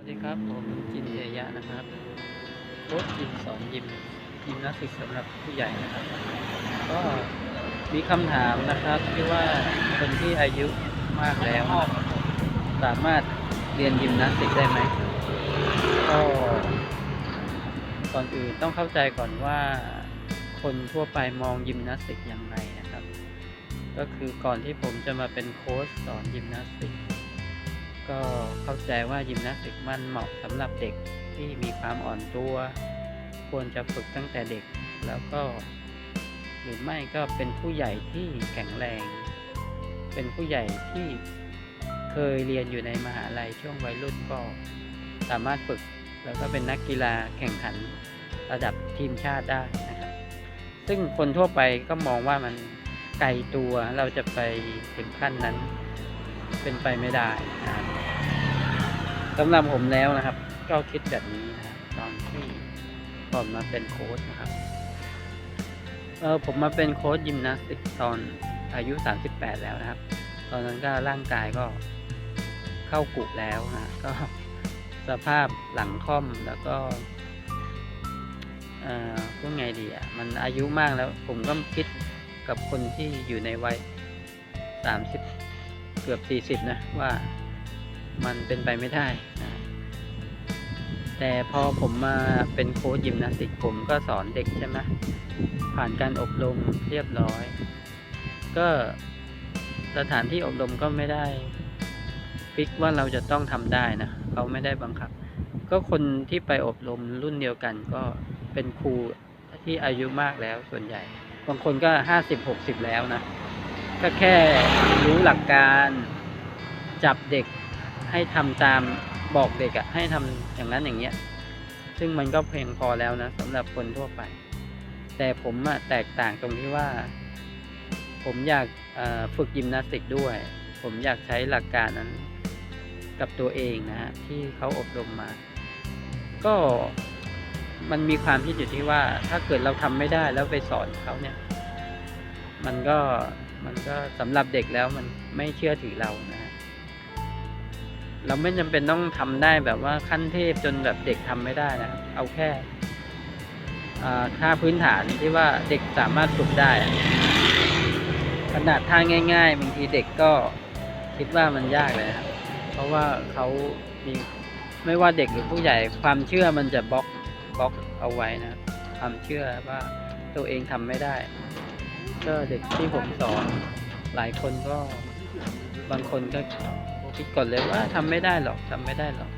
วัสดีครับ ผมจินเยยะนะครับโค้ชจินสอนยิมยิมนาสติกสำหรับผู้ใหญ่นะครับ ก็มีคำถามนะครับที่ว่าคนที่อายุมากแล้ว สามารถเรียนยิมนาสติกได้ไหมก็ก่อนอื่นต้องเข้าใจก่อนว่าคนทั่วไปมองยิมนาสติกอย่างไรนะครับ ก็คือก่อนที่ผมจะมาเป็นโค้ชสอนยิมนาสติก ก็เข้าใจว่ายิมนาสติกมันเหมาะสำหรับเด็กที่มีความอ่อนตัว ควรจะฝึกตั้งแต่เด็กแล้วก็ หรือไม่ก็เป็นผู้ใหญ่ที่แข็งแรง เป็นผู้ใหญ่ที่เคยเรียนอยู่ในมหาลัยช่วงวัยรุ่นก็ สามารถฝึกแล้วก็เป็นนักกีฬาแข่งขันระดับทีมชาติได้นะครับ ซึ่งคนทั่วไปก็มองว่ามันไกลตัวเราจะไปถึงขั้นนั้นเป็นไปไม่ได้นะครับ สำหรับผมแล้วนะครับ ก็คิดแบบนี้นะครับตอนที่ก่อนมาเป็นโค้ชนะครับเออผมมาเป็นโค้ชยิมนาสติกตอนอายุ 38 แล้วนะครับ ตอนนั้นก็ร่างกายก็เข้ากุแล้วนะก็สภาพหลังค่อมแล้วก็เอ่อพูดไงดีอะมันอายุมากแล้ว ผมก็คิดกับคนที่อยู่ในวัย 30 เกือบ 40 นะว่า มันเป็นไปไม่ได้ แต่พอผมมาเป็นโค้ชยิมนาสติกผมก็สอนเด็กใช่ไหมผ่านการอบรมเรียบร้อย ก็สถานที่อบรมก็ไม่ได้ฟิกว่าเราจะต้องทำได้นะเขาไม่ได้บังคับ ก็คนที่ไปอบรมรุ่นเดียวกันก็เป็นครูที่อายุมากแล้วส่วนใหญ่ บางคนก็ห้าสิบหกสิบแล้วนะ ก็แค่รู้หลักการจับเด็ก ให้ทำตามบอกเด็กอะให้ทำอย่างนั้นอย่างเงี้ย ซึ่งมันก็เพียงพอแล้วนะสำหรับคนทั่วไป แต่ผมอะแตกต่างตรงที่ว่า ผมอยากฝึกยิมนาสติกด้วย ผมอยากใช้หลักการนั้นกับตัวเองนะฮะที่เขาอบรมมา ก็มันมีความคิดอยู่ที่ว่า ถ้าเกิดเราทำไม่ได้แล้วไปสอนเขาเนี่ย มันก็มันก็สำหรับเด็กแล้วมันไม่เชื่อถือเรานะ เราไม่จำเป็นต้องทำได้แบบว่าขั้นเทพจนแบบเด็กทำไม่ได้นะเอาแค่อ่าท่าพื้นฐานที่ว่าเด็กสามารถฝึกได้ ขนาดท่าง่ายๆบางทีเด็กก็คิดว่ามันยากเลยครับ เพราะว่าเขามีไม่ว่าเด็กหรือผู้ใหญ่ความเชื่อมันจะบล็อกบล็อกเอาไว้นะความเชื่อว่าตัวเองทำไม่ได้ ก็เด็กที่ผมสอนหลายคนก็บางคนก็ คิดก่อนเลยว่าทำไม่ได้หรอกทำไม่ได้หรอก